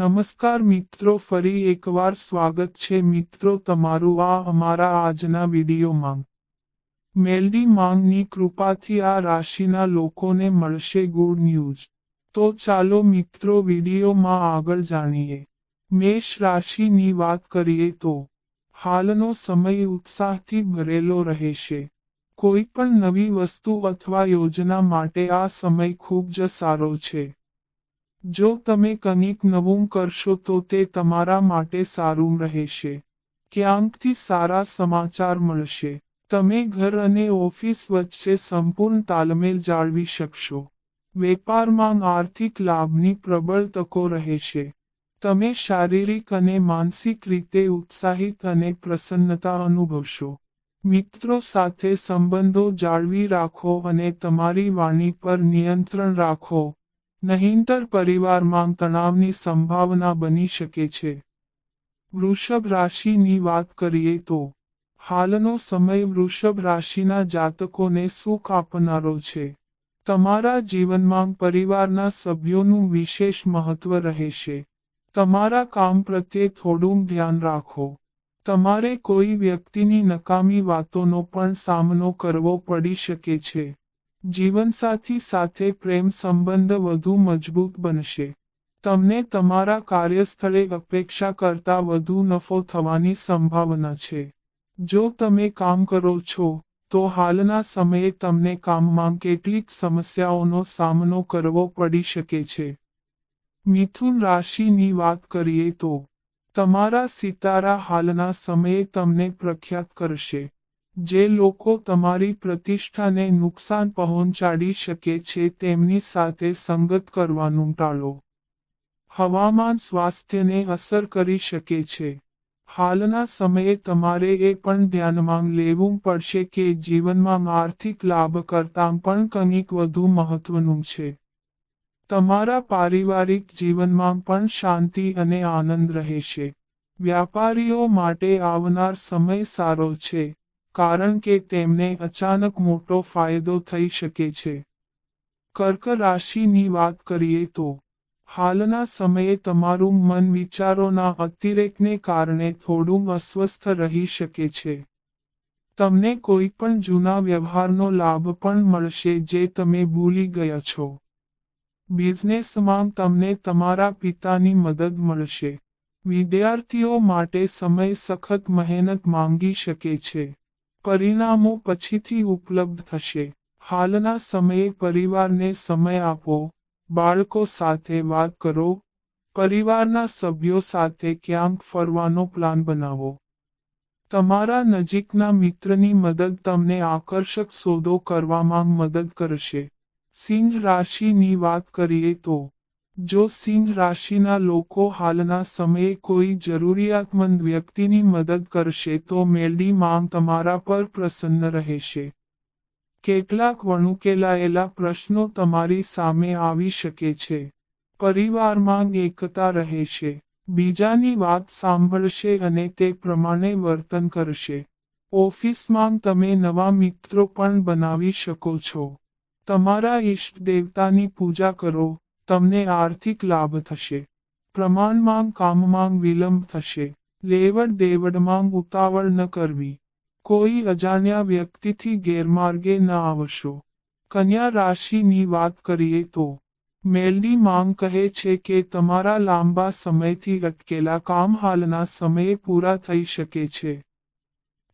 નમસ્કાર મિત્રો, ફરી એકવાર સ્વાગત છે મિત્રો તમારું આ અમારા આજના વિડીયોમાં. મેલડી માંગની કૃપાથી આ રાશિના લોકોને મળશે ગુડ ન્યૂઝ. તો ચાલો મિત્રો વિડીયોમાં આગળ જાણીએ. મેષ રાશિની વાત કરીએ તો, હાલનો સમય ઉત્સાહથી ભરેલો રહેશે. કોઈ પણ નવી વસ્તુ અથવા યોજના માટે આ સમય ખૂબ જ સારો છે. જો તમે કંઈક નવું કરશો તો તે તમારા માટે સારું રહેશે. ક્યાંકથી સારા સમાચાર મળશે? તમે ઘર અને ઓફિસ વચ્ચે સંપૂર્ણ તાલમેલ જાળવી શકશો. વેપારમાં આર્થિક લાભની પ્રબળ તકો રહેશે. તમે શારીરિક અને માનસિક રીતે ઉત્સાહિત અને પ્રસન્નતા અનુભવશો. મિત્રો સાથે સંબંધો જાળવી રાખો અને તમારી વાણી પર નિયંત્રણ રાખો. નહીંતર પરિવારમાં તણાવની સંભાવના બની શકે છે. વૃષભ રાશિની વાત કરીએ તો, હાલનો સમય વૃષભ રાશિના જાતકોને સુખ આપનારો છે. તમારા જીવનમાં પરિવારના સભ્યોનું વિશેષ મહત્વ રહેશે. તમારા કામ પ્રત્યે થોડું ધ્યાન રાખો. તમારે કોઈ વ્યક્તિની નકામી વાતોનો પણ સામનો કરવો પડી શકે છે. જીવનસાથી સાથે પ્રેમ સંબંધ વધુ મજબૂત બનશે. તમને તમારા કાર્યસ્થળે અપેક્ષા કરતાં વધુ નફો થવાની સંભાવના છે. જો તમે કામ કરો છો, તો હાલના સમયે તમને કામમાં કેટલીક સમસ્યાઓનો સામનો કરવો પડી શકે છે. મિથુન રાશિની વાત કરીએ તો, તમારા સિતારા હાલના સમયે તમને પ્રખ્યાત કરશે. જે લોકો તમારી પ્રતિષ્ઠાને નુકસાન પહોંચાડી શકે છે તેમની સાથે સંગત કરવાનું ટાળો. હવામાન સ્વાસ્થ્યને અસર કરી શકે છે. હાલના સમયે તમારે એ પણ ધ્યાનમાં લેવું પડશે કે જીવનમાં આર્થિક લાભ કરતાં પણ કંઈક વધુ મહત્વનું છે. તમારા પારિવારિક જીવનમાં પણ શાંતિ અને આનંદ રહેશે. વ્યાપારીઓ માટે આવનાર સમય સારો છે. કારણ કે તેમને અચાનક મોટો ફાયદો થઈ શકે છે. કર્ક રાશિની વાત કરીએ તો, હાલના સમયે તમારું મન વિચારોના અતિરેકને કારણે થોડું અસ્વસ્થ રહી શકે છે. તમને કોઈ પણ જૂના વ્યવહારનો લાભ પણ મળશે જે તમે ભૂલી ગયા છો. બિઝનેસમાં તમને તમારા પિતાની મદદ મળશે. વિદ્યાર્થીઓ માટે સમય સખત મહેનત માંગી શકે છે. પરિણામો પછીથી ઉપલબ્ધ થશે. હાલના સમયે પરિવારને સમય આપો. બાળકો સાથે વાત કરો. પરિવારના સભ્યો સાથે ક્યાંક ફરવાનો પ્લાન બનાવો. તમારા નજીકના મિત્રની મદદ તમને આકર્ષક સોદો કરવામાં મદદ કરશે. સિંહ રાશિની વાત કરીએ તો જો સિંહ રાશિના લોકો હાલના સમયે કોઈ જરૂરિયાતમંદ વ્યક્તિની મદદ કરશે તો મેલડી માંગ તમારા પર પ્રસન્ન રહેશે. કેટલાક વણુકેલાયેલા પ્રશ્નો તમારી સામે આવી શકે છે. પરિવારમાં એકતા રહેશે. બીજાની વાત સાંભળશે અને તે પ્રમાણે વર્તન કરશે. ઓફિસમાં તમે નવા મિત્રો પણ બનાવી શકો છો. તમારા ઈષ્ટ દેવતાની પૂજા કરો. તમને આર્થિક લાભ થશે. પ્રમાણમાં કામમાં વિલંબ થશે. લેવડ દેવડમાં ઉતાવળ ન કરવી. કોઈ અજાણ્યા વ્યક્તિથી ગેરમાર્ગે ન આવશો. કન્યા રાશિની વાત કરીએ તો મેલડી માંગ કહે છે કે તમારા લાંબા સમયથી અટકેલા કામ હાલના સમયે પૂરા થઈ શકે છે.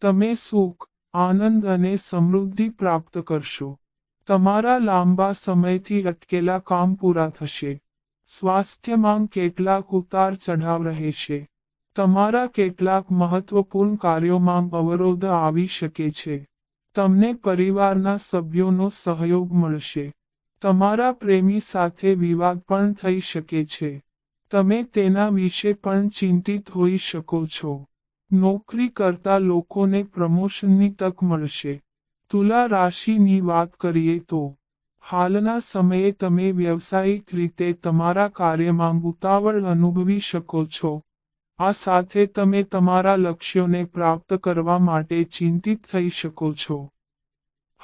તમે સુખ, આનંદ અને સમૃદ્ધિ પ્રાપ્ત કરશો. તમારા લાંબા સમયથી અટકેલા કામ પૂરા થશે. સ્વાસ્થ્યમાં કેટલાક ઉતાર ચઢાવ રહેશે. તમારા કેટલાક મહત્વપૂર્ણ કાર્યોમાં અવરોધ આવી શકે છે. તમને પરિવારના સભ્યોનો સહયોગ મળશે. તમારા પ્રેમી સાથે વિવાદ પણ થઈ શકે છે. તમે તેના વિશે પણ ચિંતિત હોઈ શકો છો. નોકરી કરતા લોકોને પ્રમોશનની તક મળશે. તુલા રાશિની વાત કરીએ તો, હાલના સમયે તમે વ્યવસાયિક રીતે તમારા કાર્યમાં ઉતાવળ અનુભવી શકો છો. આ સાથે તમે તમારા લક્ષ્યોને પ્રાપ્ત કરવા માટે ચિંતિત થઈ શકો છો.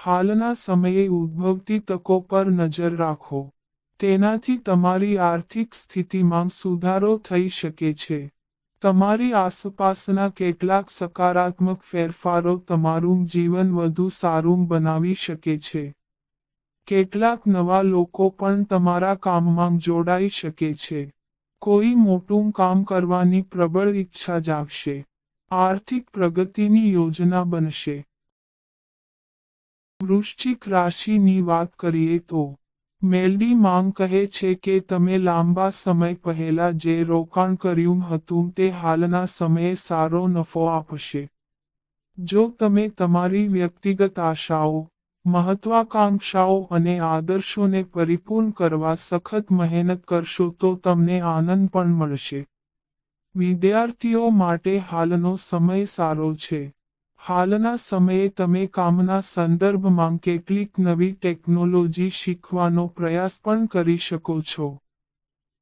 હાલના સમયે ઉદ્ભવતી તકો પર નજર રાખો. તેનાથી તમારી આર્થિક સ્થિતિમાં સુધારો થઈ શકે છે. તમારી આસપાસના કેટલાક સકારાત્મક ફેરફારો તમારું જીવન વધુ સારું બનાવી શકે છે. કેટલાક નવા લોકો પણ તમારા કામમાં જોડાઈ શકે છે. કોઈ મોટું કામ કરવાની પ્રબળ ઈચ્છા જાગશે. આર્થિક પ્રગતિની યોજના બનશે. વૃશ્ચિક રાશિની વાત કરીએ તો મેલડી માંગ કહે છે કે તમે લાંબા સમય પહેલા જે રોકાણ કર્યું હતું તે હાલના સમયે સારો નફો આપશે. જો તમે તમારી વ્યક્તિગત આશાઓ, મહત્વાકાંક્ષાઓ અને આદર્શોને પરિપૂર્ણ કરવા સખત મહેનત કરશો તો તમને આનંદ પણ મળશે. વિદ્યાર્થીઓ માટે હાલનો સમય સારો છે. હાલના સમયે તમે કામના સંદર્ભમાં કેટલીક નવી ટેકનોલોજી શીખવાનો પ્રયાસ પણ કરી શકો છો.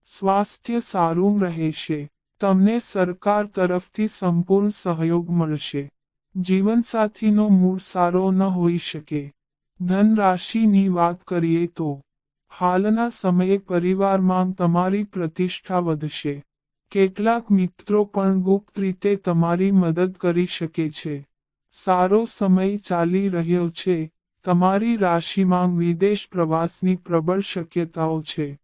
સ્વાસ્થ્ય સારું રહેશે. તમને સરકાર તરફથી સંપૂર્ણ સહયોગ મળશે. જીવનસાથીનો મૂળ સારો ન હોઈ શકે. ધનરાશિની વાત કરીએ તો, હાલના સમયે પરિવારમાં તમારી પ્રતિષ્ઠા વધશે. કેટલાક મિત્રો પણ ગુપ્ત રીતે તમારી મદદ કરી શકે છે. સારો સમય ચાલી રહ્યો છે. તમારી રાશિમાં વિદેશ પ્રવાસની પ્રબળ શક્યતાઓ છે.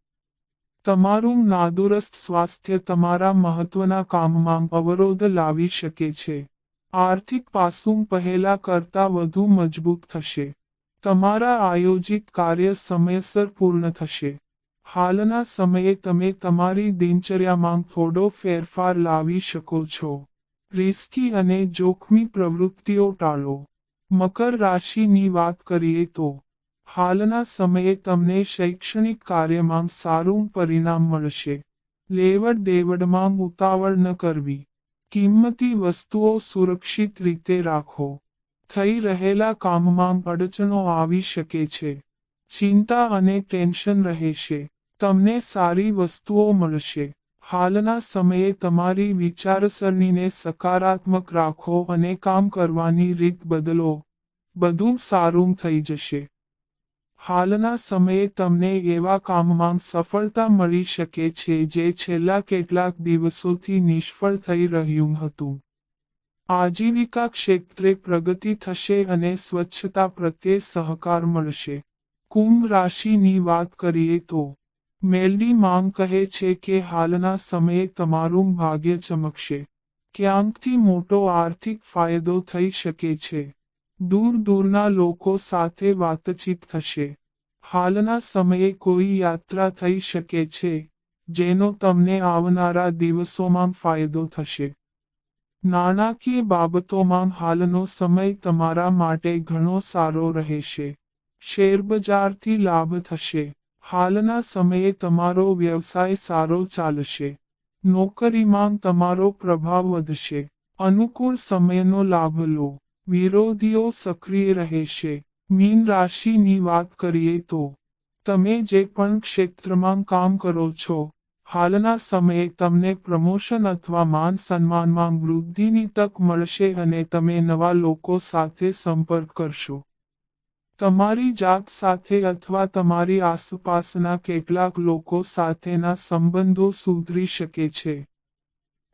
તમારું નાદુરસ્ત સ્વાસ્થ્ય તમારા મહત્વના કામમાં અવરોધ લાવી શકે છે. આર્થિક પાસું પહેલા કરતા વધુ મજબૂત થશે. તમારા આયોજિત કાર્ય સમયસર પૂર્ણ થશે. હાલના સમયે તમે તમારી દિનચર્યામાં થોડો ફેરફાર લાવી શકો છો. રિસ્કી અને જોખમી પ્રવૃત્તિઓ ટાળો. મકર રાશિની વાત કરીએ તો, હાલના સમયે તમને શૈક્ષણિક કાર્યમાં સારું પરિણામ મળશે. લેવડ દેવડમાં ઉતાવળ ન કરવી. કિંમતી વસ્તુઓ સુરક્ષિત રીતે રાખો. થઈ રહેલા કામમાં અડચણો આવી શકે છે. ચિંતા અને ટેન્શન રહેશે. તમને સારી વસ્તુઓ મળશે. હાલના સમયે તમારી વિચારસરણીને સકારાત્મક રાખો અને કામ કરવાની રીત બદલો. બધું સારું થઈ જશે. હાલના સમયે તમને એવા કામમાં સફળતા મળી શકે છે જે છેલ્લા કેટલાક દિવસોથી નિષ્ફળ થઈ રહ્યું હતું. આજીવિકા ક્ષેત્રે પ્રગતિ થશે અને સ્વચ્છતા પ્રત્યે સહકાર મળશે. કુંભ રાશિની વાત કરીએ તો મેલડી માંગ કહે છે કે હાલના સમયે તમારું ભાગ્ય ચમકશે. ક્યાંકથી મોટો આર્થિક ફાયદો થઈ શકે છે. દૂર દૂરના લોકો સાથે વાતચીત થશે. હાલના સમયે કોઈ યાત્રા થઈ શકે છે, જેનો તમને આવનારા દિવસોમાં ફાયદો થશે. નાણાકીય બાબતોમાં હાલનો સમય તમારા માટે ઘણો સારો રહેશે. શેરબજારથી લાભ થશે. હાલના સમયે તમારો વ્યવસાય સારો ચાલશે. નોકરીમાં તમારો પ્રભાવ વધશે. અનુકૂળ સમયનો લાભ લો. વિરોધીઓ સક્રિય રહેશે. મીન રાશિની વાત કરીએ તો, તમે જે પણ ક્ષેત્રમાં કામ કરો છો, હાલના સમયે તમને પ્રમોશન અથવા માન સન્માનમાં વૃદ્ધિની તક મળશે અને તમે નવા લોકો સાથે સંપર્ક કરશો. તમારી જાત સાથે અથવા તમારી આસપાસના કેટલાક લોકો સાથેના સંબંધો સુધરી શકે છે.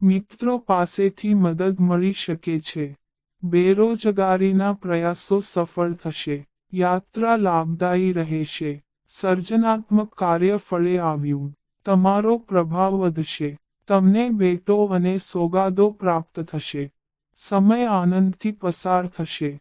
મિત્રો પાસેથી મદદ મળી શકે છે. બેરોજગારીના પ્રયાસો સફળ થશે. યાત્રા લાભદાયી રહેશે. સર્જનાત્મક કાર્ય ફળે આવ્યું. તમારો પ્રભાવ વધશે. તમને ભેટો અને સોગાદો પ્રાપ્ત થશે. સમય આનંદથી પસાર થશે.